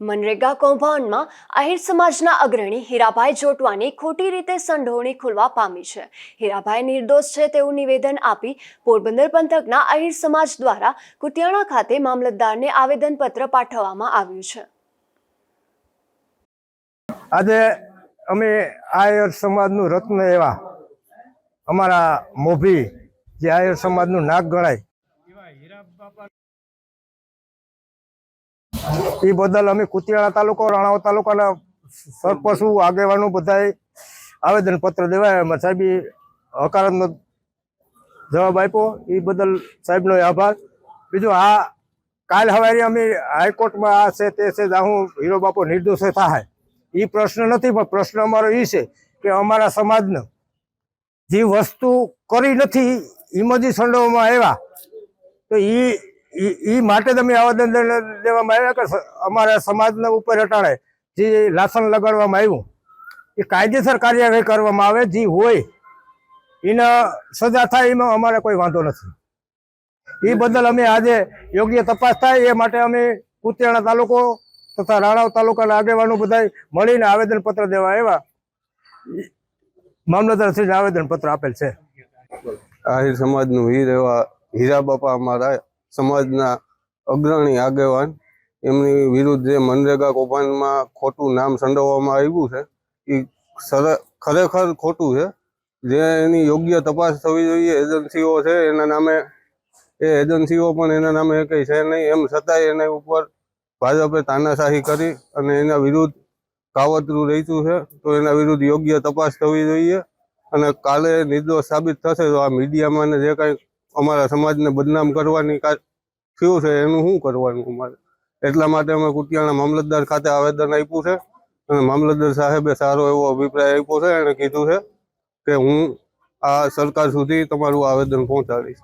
મનરેગા કૌભાંડમાં આહિર સમાજના અગ્રણી હીરાભાઈ જોટવાની ખોટી રીતે સંડોવણી ખુલવા પામી છે. હીરાભાઈ નિર્દોષ છે તેવું નિવેદન આપી પોરબંદર પંથકના આહિર સમાજ દ્વારા કુતિયાણા ખાતે મામલતદારને આવેદનપત્ર પાઠવવામાં આવ્યું છે. આજે અમે આયર સમાજનું રત્ન એવા અમારા મોભી જે આયર સમાજનું નાક ગણાય. એ બદલ અમે કુતિયાણા તાલુકો રાણાવ તાલુકાના સરપશુ આગેવાનો બધાએ આવેદન પત્ર દેવાય. એમાં સાહેબ હકારાત્મક જવાબ આપ્યો. એ બદલ સાહેબનો આભાર. બીજું, આ કાલ સવારે અમે હાઈકોર્ટમાં આ છે તે છે હું હીરો બાપો નિર્દોષ થાય. એ પ્રશ્ન નથી, પણ પ્રશ્ન અમારો એ છે કે અમારા સમાજને જે વસ્તુ કરી નથી એમાં જે સંડોવામાં આવ્યા, તો એ એ માટે અમે આવેદન દેવામાં આવ્યા કે અમારા સમાજના ઉપર હટાણે જે લાસણ લગાડવામાં આવ્યું, એ કાયદેસર કાર્યવાહી કરવામાં આવે, જે હોય, એના સજા થાય એમાં અમારે કોઈ વાંધો નથી. એ બદલ અમે આજે યોગ્ય તપાસ થાય, એ માટે અમે કુતિયાણા તાલુકો તથા રાણાવ તાલુકાના આગેવાનો બધા મળીને આવેદન પત્ર દેવા આવ્યા. મામલતદારશ્રીને આવેદન પત્ર આપેલ છે. આહિર સમાજનું હીર એવા હીરા બાપા અમારા સમાજના અગ્રણી આગેવાન. એમની વિરુદ્ધ જે મનરેગા કૌભાંડમાં ખોટું નામ સંડોવવામાં આવ્યું છે એ ખરેખર ખોટું છે. જે એની યોગ્ય તપાસ થવી જોઈએ, એજન્સીઓ છે, એના નામે, એ એજન્સીઓ પણ એના નામે કંઈ છે નહીં, એમ છતાંય એના ઉપર ભાજપે તાનાશાહી કરી અને એના વિરુદ્ધ કાવતરું રહેતું છે, તો એના વિરુદ્ધ યોગ્ય તપાસ થવી જોઈએ. અને કાલે નિર્દોષ સાબિત થશે તો આ મીડિયામાં ને જે કાંઈ અમારા સમાજને બદનામ કરવાની થયું છે, એનું શું કરવાનું અમારે? એટલા માટે અમે કુટિયાણા મામલતદાર ખાતે આવેદન આપ્યું છે. અને મામલતદાર સાહેબે સારો એવો અભિપ્રાય આપ્યો છે, એણે કીધું છે કે હું આ સરકાર સુધી તમારું આવેદન પહોંચાડીશ.